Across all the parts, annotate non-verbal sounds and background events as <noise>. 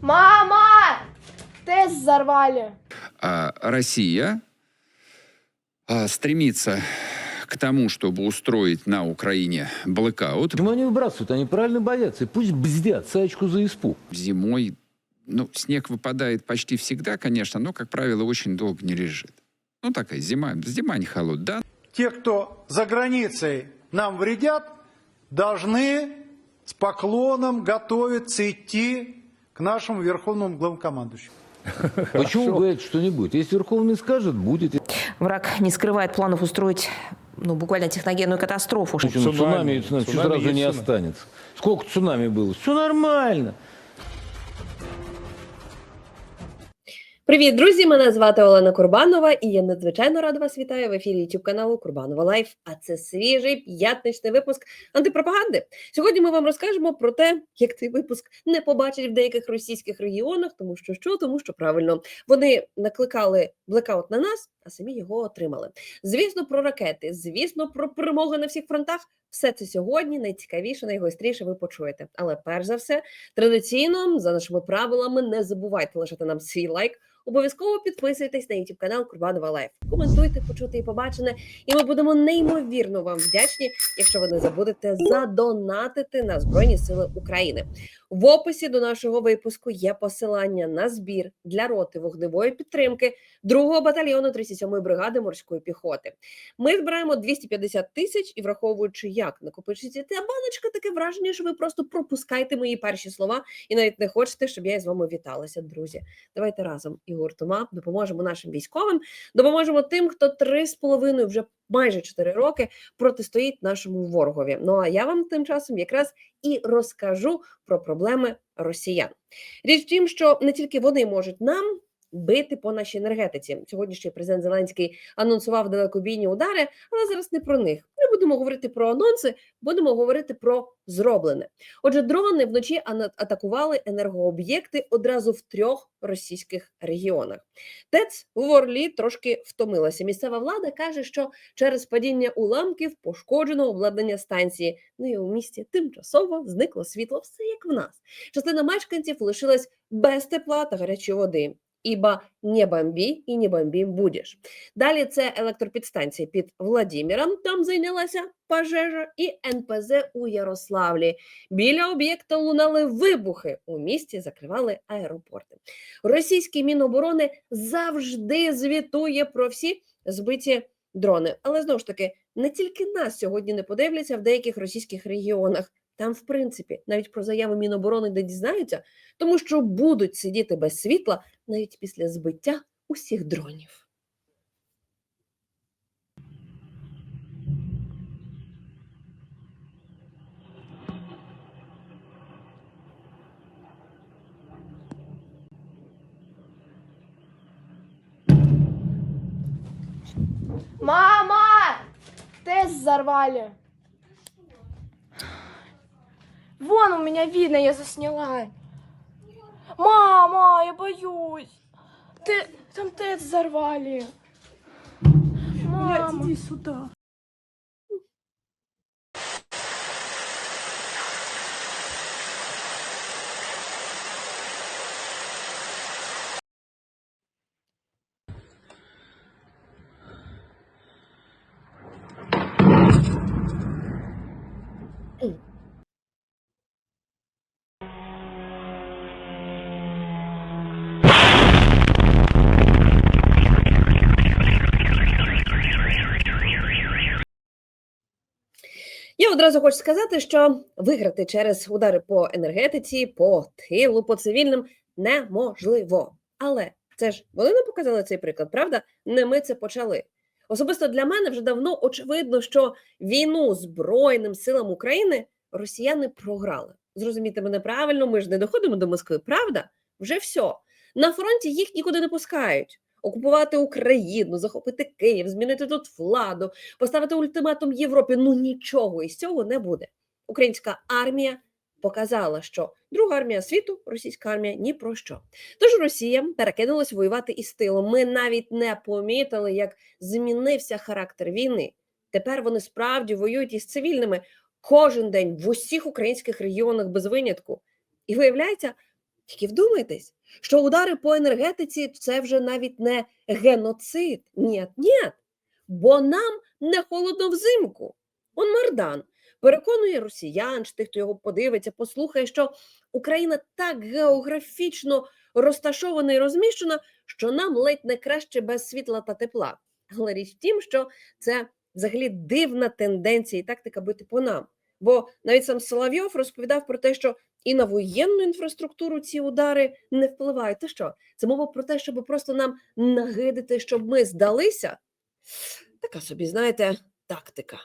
Мама! Тест взорвали. А Россия а, стремится к тому, чтобы устроить на Украине блэкаут Почему они выбрасывают? Они правильно боятся. И пусть бздят сачку за испуг. зимой. Ну, снег выпадает почти всегда, конечно, но, как правило, очень долго не лежит. Ну, такая зима, зима не холод, да, те, кто за границей нам вредят, должны с поклоном готовиться идти к нашему верховному главнокомандующему. <laughs> Почему вы говорите, что не будет? Если Верховный скажет, будет. Враг не скрывает планов устроить ну, буквально техногенную катастрофу. Цунами, цунами, и цунами, Цунами сразу есть не цунами. останется. Сколько цунами было? Все нормально. Привіт, друзі! Мене звати Олена Курбанова, і я надзвичайно рада вас вітаю в ефірі youtube каналу Курбанова Лайф. А це свіжий п'ятничний випуск антипропаганди. Сьогодні ми вам розкажемо про те, як цей випуск не побачить в деяких російських регіонах, тому що що, тому що правильно вони накликали блекаут на нас, а самі його отримали. Звісно, про ракети, звісно, про перемоги на всіх фронтах. Все це сьогодні найцікавіше, найгостріше ви почуєте. Але перш за все, традиційно за нашими правилами, не забувайте лишати нам свій лайк. Обов'язково підписуйтесь на YouTube канал Курбанова Лайф. Коментуйте, почути і побачене. І ми будемо неймовірно вам вдячні, якщо ви не забудете задонатити на Збройні Сили України. В описі до нашого випуску є посилання на збір для роти вогневої підтримки 2-го батальйону 37-ї бригади морської піхоти. Ми збираємо 250 тисяч і враховуючи, як накопичується ця баночка, таке враження, що ви просто пропускаєте мої перші слова і навіть не хочете, щоб я із вами віталася, друзі. Давайте разом і гуртома допоможемо нашим військовим, допоможемо тим, хто три з половиною вже майже 4 роки протистоїть нашому ворогові. Ну а я вам тим часом якраз і розкажу про проблеми росіян. Річ в тім, що не тільки вони можуть нам. Бити по нашій енергетиці. Сьогоднішній президент Зеленський анонсував далекобійні удари, але зараз не про них. Будемо говорити про анонси, будемо говорити про зроблене. Отже, дрони вночі атакували енергооб'єкти одразу в трьох російських регіонах. ТЕЦ в Орлі трошки втомилася. Місцева влада каже, що через падіння уламків пошкоджено обладнання станції. Ну і у місті тимчасово зникло світло, все як в нас. Частина мешканців лишилась без тепла та гарячої води. Ібо не бомбі і не бомбім будеш. Далі це електропідстанція під Владіміром, там зайнялася пожежа, і НПЗ у Ярославлі. Біля об'єкта лунали вибухи. У місті закривали аеропорти. Російський міноборони завжди звітує про всі збиті дрони. Але знову ж таки, не тільки нас сьогодні не подивляться в деяких російських регіонах. Там, в принципі, навіть про заяви Міноборони не дізнаються, тому що будуть сидіти без світла навіть після збиття усіх дронів. Мама! Тест взорвали. Вон у меня видно, я засняла. Мама, я боюсь. Ты, там ТЭЦ взорвали. Мама. иди сюда. Я одразу хочу сказати, що виграти через удари по енергетиці, по тилу, по цивільним неможливо. Але це ж вони не показали цей приклад, правда? Не ми це почали. Особисто для мене вже давно очевидно, що війну Збройним силам України росіяни програли. Зрозумійте мене правильно, ми ж не доходимо до Москви, правда? Вже все. На фронті їх нікуди не пускають. Окупувати Україну, захопити Київ, змінити тут владу, поставити ультиматум Європі. Ну нічого із цього не буде. Українська армія показала, що друга армія світу, російська армія ні про що. Тож Росія перекинулась воювати із тилом. Ми навіть не помітили, як змінився характер війни. Тепер вони справді воюють із цивільними кожен день в усіх українських регіонах без винятку. І виявляється, Тільки вдумайтесь, що удари по енергетиці це вже навіть не геноцид. Ні, ні. Бо нам не холодно взимку. Он Мардан переконує росіян, чи тих, хто його подивиться, послухає, що Україна так географічно розташована і розміщена, що нам ледь не краще без світла та тепла. Але річ в тім, що це взагалі дивна тенденція і тактика бити по нам. Бо навіть сам Соловйов розповідав про те, що і на воєнну інфраструктуру ці удари не впливають. Ти що? Це мова про те, щоб просто нам нагидити, щоб ми здалися. Така собі, знаєте, тактика.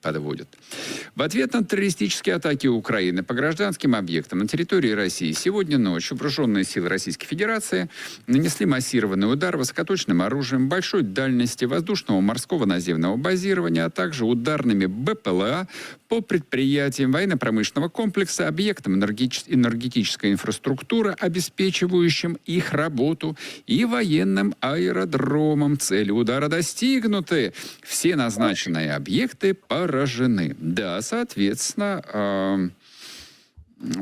Подводят. В ответ на террористические атаки Украины по гражданским объектам на территории России сегодня ночью вооруженные силы Российской Федерации нанесли массированный удар высокоточным оружием большой дальности воздушного, морского, наземного базирования, а также ударными БПЛА по предприятиям военно-промышленного комплекса, объектам энергетич- энергетической инфраструктуры, обеспечивающим их работу, и военным аэродромам. Цели удара достигнуты. Все назначенные объекты поражены. Да, соответственно, эм,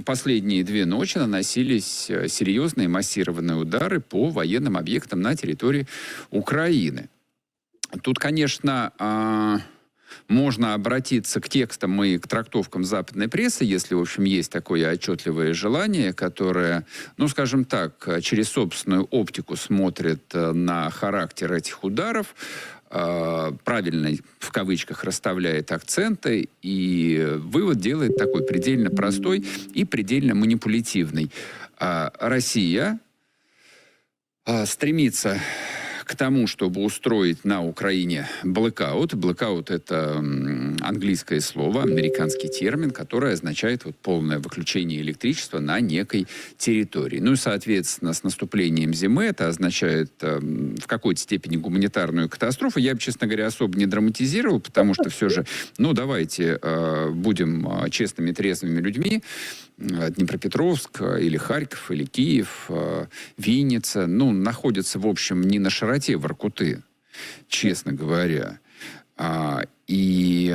последние две ночи наносились э, серьезные массированные удары по военным объектам на территории Украины. Тут, конечно, а, можно обратиться к текстам и к трактовкам западной прессы, если, в общем, есть такое отчетливое желание, которое, ну, скажем так, через собственную оптику смотрит э, на характер этих ударов, правильно, в кавычках, расставляет акценты, и вывод делает такой предельно простой и предельно манипулятивный. А Россия а, стремится к тому, чтобы устроить на Украине блэкаут. Блэкаут — это английское слово, американский термин, который означает вот полное выключение электричества на некой территории. Ну и, соответственно, с наступлением зимы это означает эм, в какой-то степени гуманитарную катастрофу. Я бы, честно говоря, особо не драматизировал, потому что все же, ну давайте э, будем э, честными, трезвыми людьми. Э, Днепропетровск э, или Харьков, или Киев, э, Винница, ну, находятся, в общем, не на широте Воркуты, честно говоря. А, И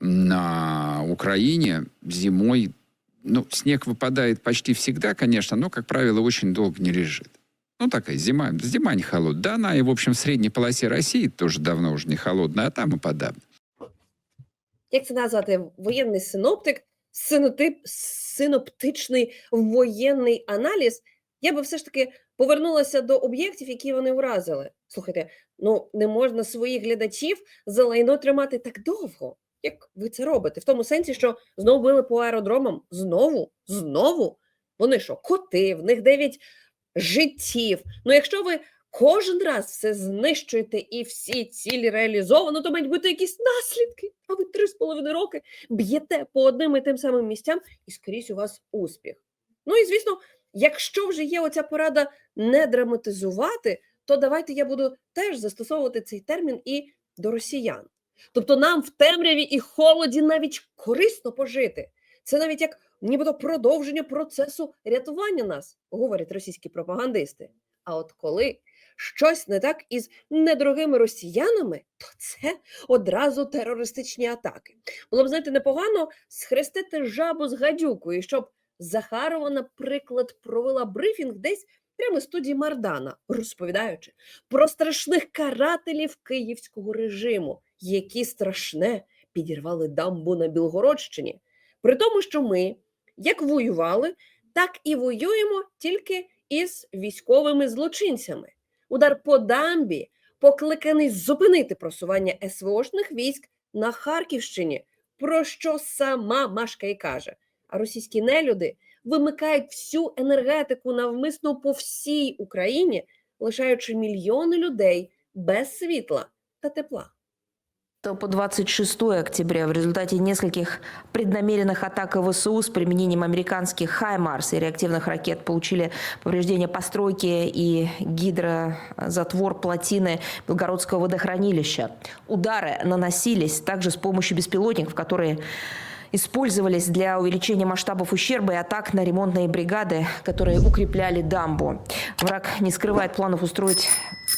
на Украине зимой, ну, снег выпадает почти всегда, конечно, но, как правило, очень долго не лежит. Ну, такая зима, зима не холодная. Да, она и, в общем, в средней полосе России тоже давно уже не холодная, а там и подавно. Як це назвати? Воєнний синоптик, синотип, синоптичний воєнний аналіз. Я би все ж таки повернулася до об'єктів, які вони вразили. Слухайте, ну не можна своїх глядачів за лайно тримати так довго, як ви це робите. В тому сенсі, що знову били по аеродромам. Знову, знову. Вони що, коти, в них дев'ять життів. Ну, якщо ви кожен раз все знищуєте і всі цілі реалізовано, то мають бути якісь наслідки. А ви три з половиною роки б'єте по одним і тим самим місцям, і скрізь у вас успіх. Ну і звісно, якщо вже є оця порада не драматизувати, то давайте я буду теж застосовувати цей термін і до росіян. Тобто нам в темряві і холоді навіть корисно пожити. Це навіть як нібито продовження процесу рятування нас, говорять російські пропагандисти. А от коли щось не так із недорогими росіянами, то це одразу терористичні атаки. Було б, знаєте, непогано схрестити жабу з гадюкою, щоб Захарова, наприклад, провела брифінг десь прямо з студії Мардана, розповідаючи про страшних карателів київського режиму, які страшне підірвали дамбу на Білгородщині. При тому, що ми як воювали, так і воюємо тільки із військовими злочинцями. Удар по дамбі покликаний зупинити просування СВОшних військ на Харківщині, про що сама Машка і каже. А російські нелюди вимикають всю енергетику навмисно по всій Україні, лишаючи мільйони людей без світла та тепла. То по 26 октября в результате нескольких преднамеренных атак ВСУ с применением американских «Хаймарс» и реактивных ракет получили повреждения постройки и гидрозатвор плотины Белгородского водохранилища. Удары наносились также с помощью беспилотников, которые использовались для увеличения масштабов ущерба и атак на ремонтные бригады, которые укрепляли дамбу. Враг не скрывает планов устроить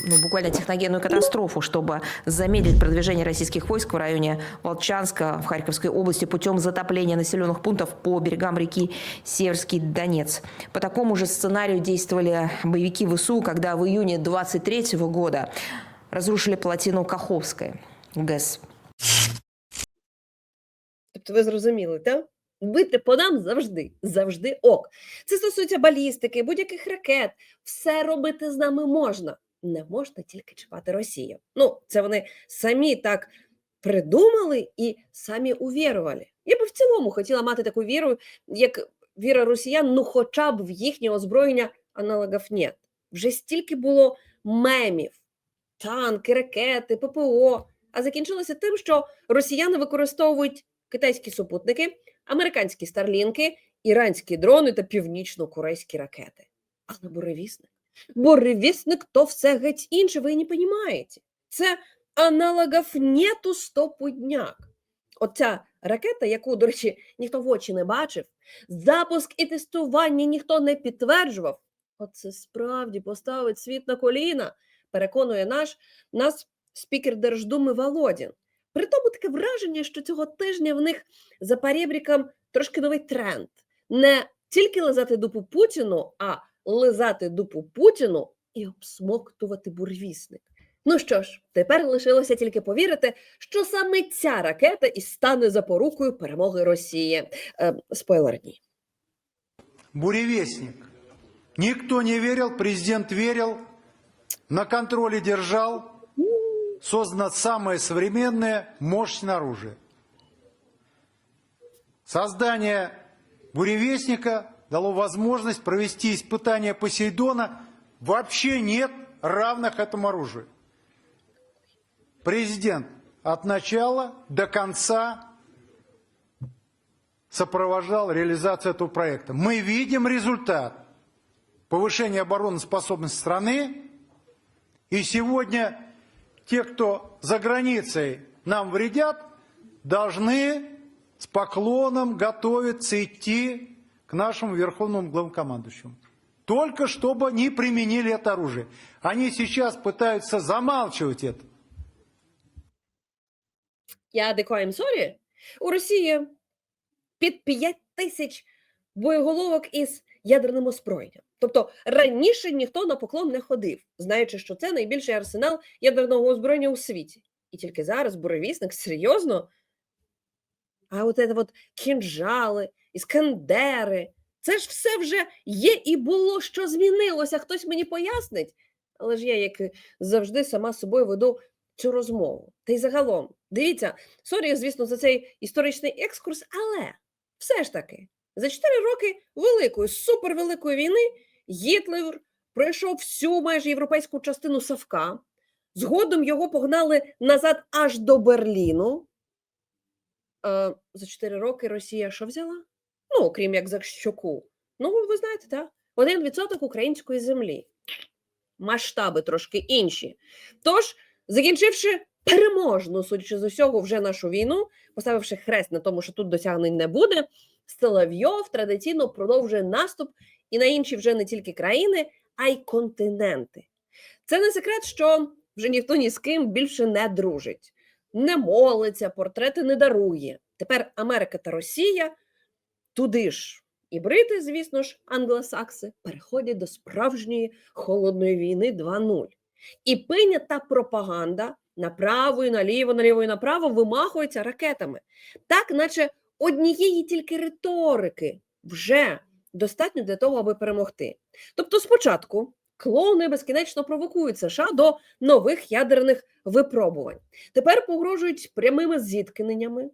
ну, буквально техногенную катастрофу, чтобы замедлить продвижение российских войск в районе Волчанска в Харьковской области путем затопления населенных пунктов по берегам реки Северский Донец. По такому же сценарию действовали боевики ВСУ, когда в июне 23 года разрушили плотину Каховской ГЭС. Тобто ви зрозуміли, так? Бити по нам завжди, завжди ок. Це стосується балістики, будь-яких ракет. Все робити з нами можна. Не можна тільки чіпати Росію. Ну, це вони самі так придумали і самі увірували. Я би в цілому хотіла мати таку віру, як віра росіян, ну хоча б в їхнє озброєння аналогів нет. Вже стільки було мемів, танки, ракети, ППО. А закінчилося тим, що росіяни використовують китайські супутники, американські старлінки, іранські дрони та північно-корейські ракети. Але буревісник. Буревісник то все геть інше, ви не розумієте. Це аналогів нету стопудняк. Оця ракета, яку, до речі, ніхто в очі не бачив, запуск і тестування ніхто не підтверджував. Оце справді поставить світ на коліна, переконує наш нас спікер Держдуми Володін. При тому таке враження, що цього тижня в них за перебріком трошки новий тренд. Не тільки лизати дупу Путіну, а лизати дупу Путіну і обсмоктувати бурвісник. Ну що ж, тепер лишилося тільки повірити, що саме ця ракета і стане запорукою перемоги Росії. Е, спойлер ні. Буревестник. Никто не верил, президент верил, на контроле держал. Создано самое современное, мощное оружие. Создание буревестника дало возможность провести испытания Посейдона. Вообще нет равных этому оружию. Президент от начала до конца сопровождал реализацию этого проекта. Мы видим результат повышения обороноспособности страны. И сегодня те, кто за границей нам вредят, должны с поклоном готовиться идти к нашему верховному главнокомандующему. Только чтобы не применили это оружие. Они сейчас пытаются замалчивать это. Я дико I'm sorry. У Росії під 5 тисяч боєголовок із ядерним озброєнням. Тобто раніше ніхто на поклон не ходив, знаючи, що це найбільший арсенал ядерного озброєння у світі. І тільки зараз буревісник серйозно. А от це от кінжали, іскандери, це ж все вже є і було, що змінилося. Хтось мені пояснить. Але ж я, як завжди, сама з собою веду цю розмову. Та й загалом, дивіться, сорі, звісно, за цей історичний екскурс, але все ж таки, за 4 роки великої, супервеликої війни Гітлер пройшов всю майже європейську частину Савка. Згодом його погнали назад аж до Берліну. Е, за 4 роки Росія що взяла? Ну, окрім як за щоку. Ну, ви знаєте, так? Один відсоток української землі. Масштаби трошки інші. Тож, закінчивши переможну, судячи з усього, вже нашу війну, поставивши хрест на тому, що тут досягнень не буде, Соловйов традиційно продовжує наступ і на інші вже не тільки країни, а й континенти. Це не секрет, що вже ніхто ні з ким більше не дружить, не молиться, портрети не дарує. Тепер Америка та Росія туди ж. І брити, звісно ж, англосакси переходять до справжньої холодної війни 2.0. І пиня та пропаганда направо і наліво, наліво і направо вимахуються ракетами, так наче однієї тільки риторики вже достатньо для того, аби перемогти. Тобто, спочатку клоуни безкінечно провокують США до нових ядерних випробувань. Тепер погрожують прямими зіткненнями.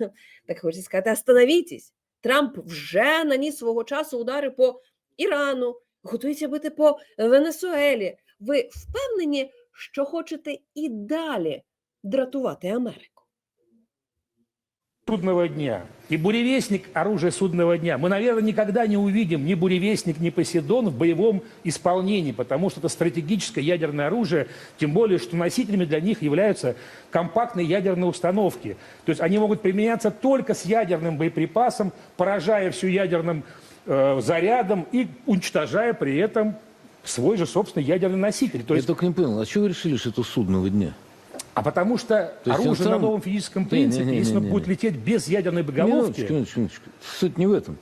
<laughs> Так хочеться сказати, остановітесь. Трамп вже наніс свого часу удари по Ірану, готується бити по Венесуелі. Ви впевнені, що хочете і далі дратувати Америку? Судного дня. И буревестник – оружие судного дня. Мы, наверное, никогда не увидим ни буревестник, ни Посейдон в боевом исполнении, потому что это стратегическое ядерное оружие, тем более, что носителями для них являются компактные ядерные установки. То есть они могут применяться только с ядерным боеприпасом, поражая всю ядерным э, зарядом и уничтожая при этом свой же собственный ядерный носитель. То Я есть, только не понял, а чего вы решили, что это судного дня? А потому что То оружие на самым- новом физическом Не, не, принципе, не, если не, оно не, будет не. лететь без ядерной боеголовки, Минуточку, минуточку, минуточку. Суть не в этом.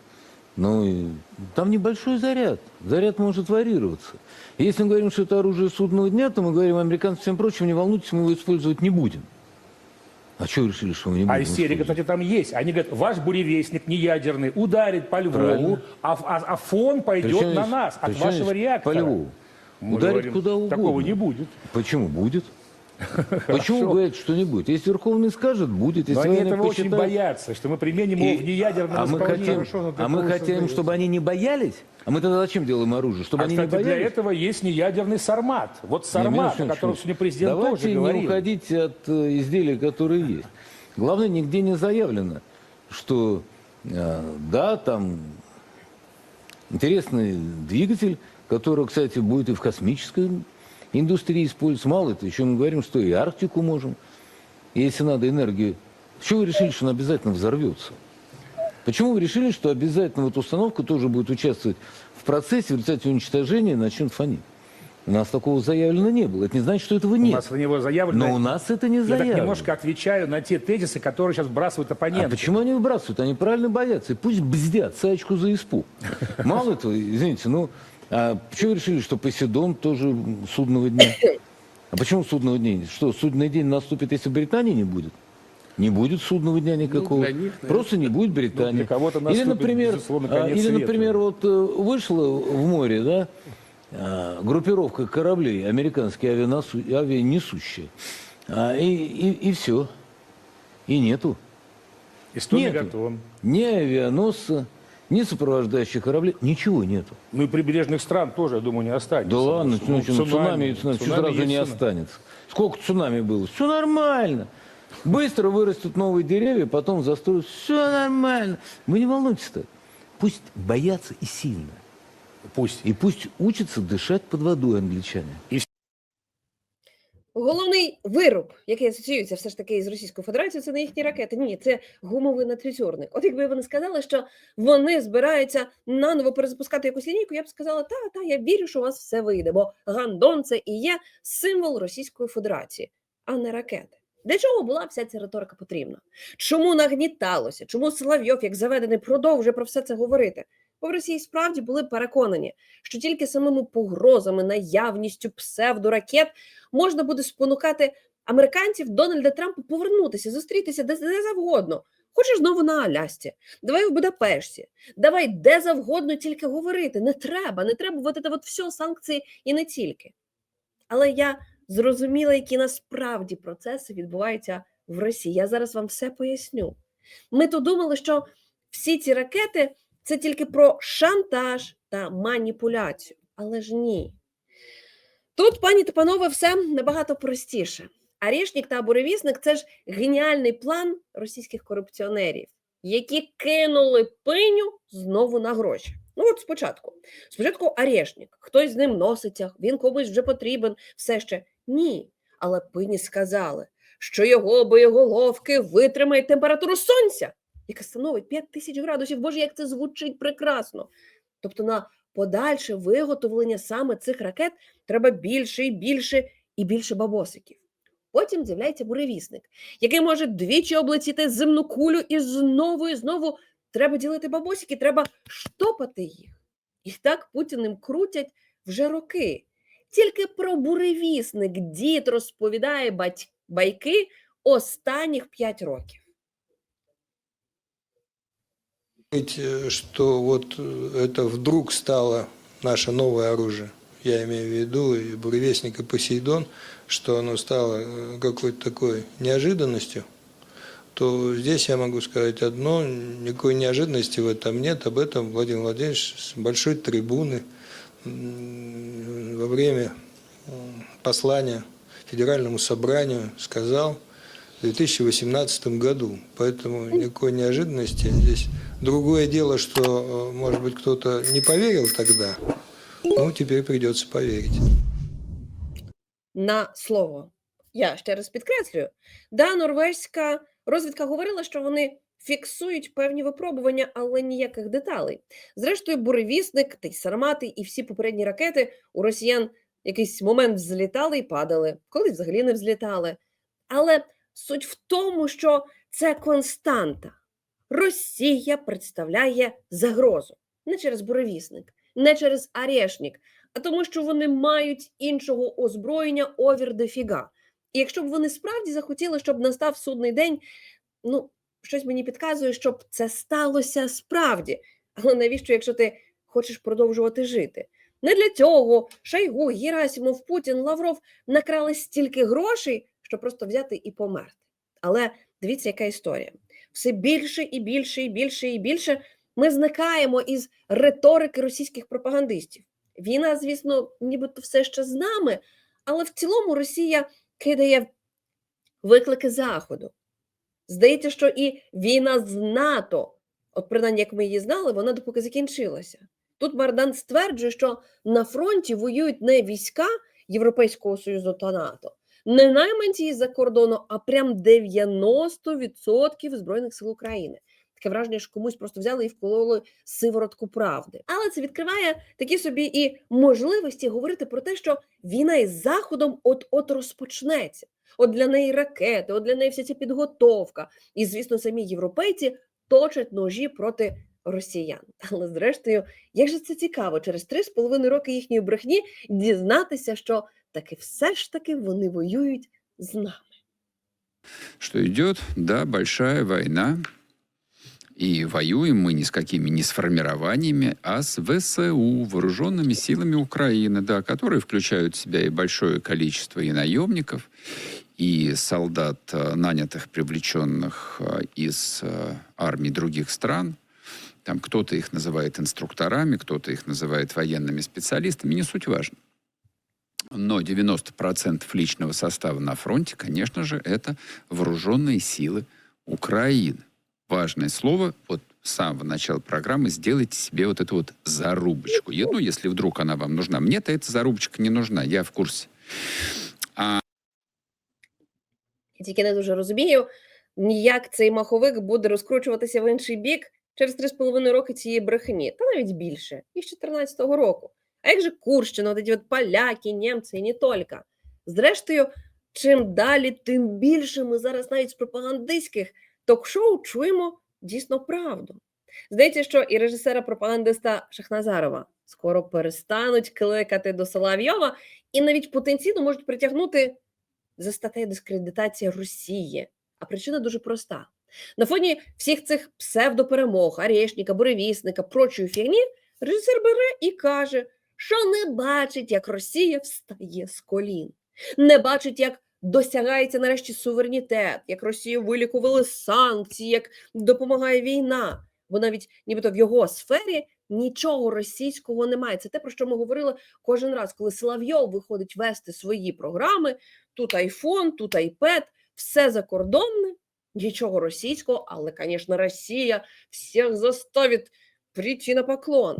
Ну, там небольшой заряд. Заряд может варьироваться. Если мы говорим, что это оружие судного дня, то мы говорим американцам всем прочим, не волнуйтесь, мы его использовать не будем. А что решили, что мы не будем? А истерика, кстати, там есть. Они говорят, ваш буревестник не ядерный ударит по Львову, Правильно. а, а- а фон пойдет Причем на нас от вашего реактора. По Львову. Мы Ударит говорим, куда угодно. Такого не будет. Почему будет? <laughs> Почему вы говорите, что не будет? Если Верховный скажет, будет. Но Если они военные этого очень посчитают- боятся, что мы применим его в неядерном а мы хотим, но а мы хотим, создается. чтобы они не боялись? А мы тогда зачем делаем оружие? Чтобы А, они кстати, не боялись? для этого есть неядерный сармат. Вот Не, сармат, Мирослав о котором сегодня президент Давайте тоже не говорил. уходить от э, изделий, которые есть. Главное, нигде не заявлено, что э, да, там интересный двигатель, который, кстати, будет и в космической индустрии использоваться. Мало это, еще мы говорим, что и Арктику можем, если надо энергию. Чего вы решили, что она обязательно взорвется? Почему вы решили, что обязательно вот установка тоже будет участвовать в процессе, в результате уничтожения начнет фонить? У нас такого заявлено не было. Это не значит, что этого У нет. нас на него заявлено. Но у нас это не Я так заявлено. немножко отвечаю на те тезисы, которые сейчас вбрасывают оппоненты. А почему они выбрасывают? Они правильно боятся. И пусть бздят саечку за испуг. <laughs> Мало этого, извините, ну, а почему вы решили, что Посейдон тоже судного дня? А почему судного дня? Что, судный день наступит, если Британии не будет? Не будет судного дня никакого. для них, наверное, Просто не будет Британии. Ну, для кого-то или, наступит, например, безусловно, а, конец или, света. например, вот э, вышла в море, да, а, группировка кораблей, американские авианосу- авианесущие, а, и, и, и все. И нету. И 100 Нету. Ни авианосца, ни сопровождающих кораблей, ничего нету. Ну и прибрежных стран тоже, я думаю, не останется. Да ладно, Ну, ну, цунами, цунами, цунами, что сразу не цунами. останется. Сколько цунами было? Все нормально. Быстро вырастут новые деревья, потом застроят. Все нормально. Вы не волнуйтесь так. Пусть боятся и сильно. Пусть. И пусть учатся дышать под водой англичане. Головний вироб, який асоціюється все ж таки з Російською Федерацією, це не їхні ракети. Ні, це гумовий натризорник. От якби вони сказали, що вони збираються наново перезапускати якусь лінійку, я б сказала, та, та, я вірю, що у вас все вийде, бо гандон це і є символ Російської Федерації, а не ракети. Для чого була вся ця риторика потрібна? Чому нагніталося? Чому Соловйов, як заведений, продовжує про все це говорити? В Росії справді були переконані, що тільки самими погрозами, наявністю псевдоракет можна буде спонукати американців Дональда Трампа повернутися, зустрітися де, де завгодно. Хочеш знову на Алясці, давай в Будапешті, давай де завгодно тільки говорити. Не треба, не треба вот це от все санкції і не тільки. Але я зрозуміла, які насправді процеси відбуваються в Росії. Я зараз вам все поясню. Ми то думали, що всі ці ракети це тільки про шантаж та маніпуляцію. Але ж ні. Тут, пані та панове, все набагато простіше. Арішнік та буревісник це ж геніальний план російських корупціонерів, які кинули пиню знову на гроші. Ну, от спочатку. Спочатку Арешнік, хтось з ним носиться, він комусь вже потрібен, все ще ні. Але пині сказали, що його боєголовки витримають температуру сонця, яка становить 5 тисяч градусів. Боже, як це звучить прекрасно. Тобто на подальше виготовлення саме цих ракет треба більше і більше і більше бабосиків. Потім з'являється буревісник, який може двічі облетіти земну кулю і знову і знову треба ділити бабосики, треба штопати їх. І так Путіним крутять вже роки. Тільки про буревісник дід розповідає бать- байки останніх 5 років. Что вот э, это вдруг стало наше новое оружие. Я имею в виду и буревестник, и Посейдон, что оно стало э, какой-то такой неожиданностью, то здесь я могу сказать одно, никакой неожиданности в этом нет. Об этом Владимир Владимирович с большой трибуны во время послания Федеральному собранию сказал, в 2018 году. Поэтому никакой неожиданности здесь. Другое дело, что, э, может быть, кто-то не поверил тогда, ну, теперь придется поверить. на слово. Я ще раз підкреслюю, да, норвезька розвідка говорила, що вони фіксують певні випробування, але ніяких деталей. Зрештою, буревісник, та й сармати, і всі попередні ракети у росіян якийсь момент взлітали і падали, коли взагалі не взлітали. Але суть в тому, що це константа. Росія представляє загрозу не через буревісник, не через Арешнік, а тому, що вони мають іншого озброєння овір дефіга. І якщо б вони справді захотіли, щоб настав судний день, ну щось мені підказує, щоб це сталося справді. Але навіщо, якщо ти хочеш продовжувати жити? Не для цього Шойгу, Герасимов, Путін, Лавров накрали стільки грошей, щоб просто взяти і померти. Але дивіться, яка історія. Все більше і більше, і більше, і більше ми зникаємо із риторики російських пропагандистів. Війна, звісно, нібито все ще з нами, але в цілому Росія кидає виклики Заходу. Здається, що і війна з НАТО, от принаймні, як ми її знали, вона допоки закінчилася. Тут Мардан стверджує, що на фронті воюють не війська Європейського Союзу та НАТО, не найманці із-за кордону, а прям 90% Збройних сил України. Таке враження, що комусь просто взяли і вкололи сиворотку правди. Але це відкриває такі собі і можливості говорити про те, що війна із Заходом от-от розпочнеться. От для неї ракети, от для неї вся ця підготовка. І, звісно, самі європейці точать ножі проти росіян. <laughs> Але зрештою, як же це цікаво, через три з половиною роки їхньої брехні дізнатися, що таки все ж таки вони воюють з нами. Что идет, да, большая война. И воюем мы ни с какими не с формированиями, а с ВСУ, вооруженными силами Украины, да, которые включают в себя и большое количество и наемников, и солдат, э, нанятых, привлеченных э, из э, армий других стран. Там кто-то их называет инструкторами, кто-то их называет военными специалистами, не суть важно. Но 90% личного состава на фронте, конечно же, это вооруженные силы Украины. Важное слово, вот с самого начала программы сделайте себе вот эту вот зарубочку. Я- Ну, если вдруг она вам нужна. Мне-то эта зарубочка не нужна, я в курсе. Я тільки не дуже розумію, ніяк цей маховик буде розкручуватися в інший бік через 3,5 роки цієї брехні, та навіть більше, із 2014 року. А як же Курщина, от от поляки, німці і не тільки? Зрештою, чим далі, тим більше ми зараз навіть з пропагандистських ток-шоу чуємо дійсно правду. Здається, що і режисера-пропагандиста Шахназарова скоро перестануть кликати до Соловйова і навіть потенційно можуть притягнути за статтею дискредитація Росії. А причина дуже проста. На фоні всіх цих псевдоперемог, Арешника, Буревісника, прочої фігні, режисер бере і каже, що не бачить, як Росія встає з колін, не бачить, як досягається нарешті суверенітет, як Росію вилікували санкції, як допомагає війна. Бо навіть нібито в його сфері нічого російського немає. Це те, про що ми говорили кожен раз, коли Соловйов виходить вести свої програми, тут айфон, тут айпед, все закордонне, нічого російського, але, звісно, Росія всіх заставить прийти на поклон.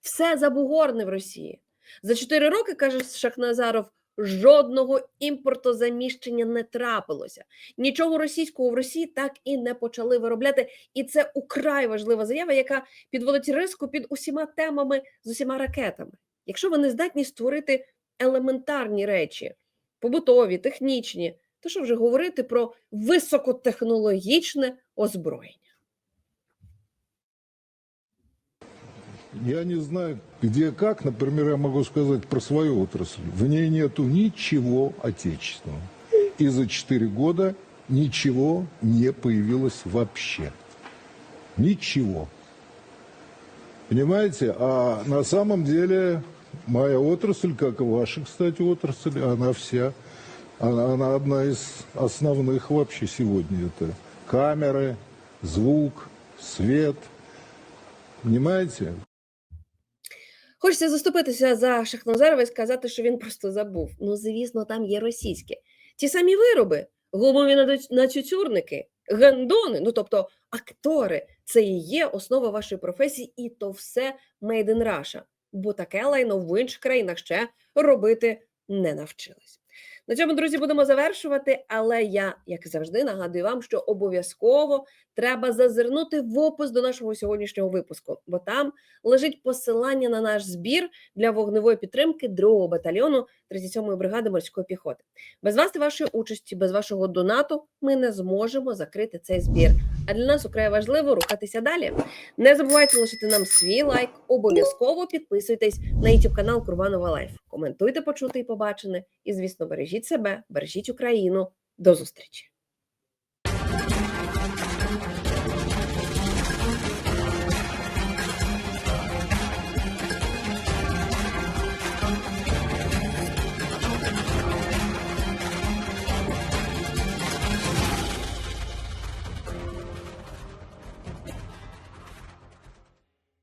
Все забугорне в Росії. За 4 роки, каже Шахназаров, жодного імпортозаміщення не трапилося. Нічого російського в Росії так і не почали виробляти. І це украй важлива заява, яка підводить риску під усіма темами з усіма ракетами. Якщо вони здатні створити елементарні речі, побутові, технічні, то що вже говорити про високотехнологічне озброєння? Я не знаю, где как, например, я могу сказать про свою отрасль. В ней нету ничего отечественного. И за 4 года ничего не появилось вообще. Ничего. Понимаете? А на самом деле моя отрасль, как и ваша, кстати, отрасль, она вся, она, она одна из основных вообще сегодня. Это камеры, звук, свет. Понимаете? Хочеться заступитися за Шахназарова і сказати, що він просто забув. Ну, звісно, там є російське. Ті самі вироби, гумові на начучурники, гандони, ну тобто актори, це і є основа вашої професії, і то все made in Russia. Бо таке лайно в інших країнах ще робити не навчились. На цьому, друзі, будемо завершувати. Але я, як завжди, нагадую вам, що обов'язково треба зазирнути в опис до нашого сьогоднішнього випуску, бо там лежить посилання на наш збір для вогневої підтримки 2-го батальйону 37-ї бригади морської піхоти. Без вас і вашої участі, без вашого донату, ми не зможемо закрити цей збір. А для нас украй важливо рухатися далі. Не забувайте лишити нам свій лайк, обов'язково підписуйтесь на YouTube канал Курбанова Лайф. Коментуйте почути і побачене. І, звісно, бережіть себе, бережіть Україну. До зустрічі!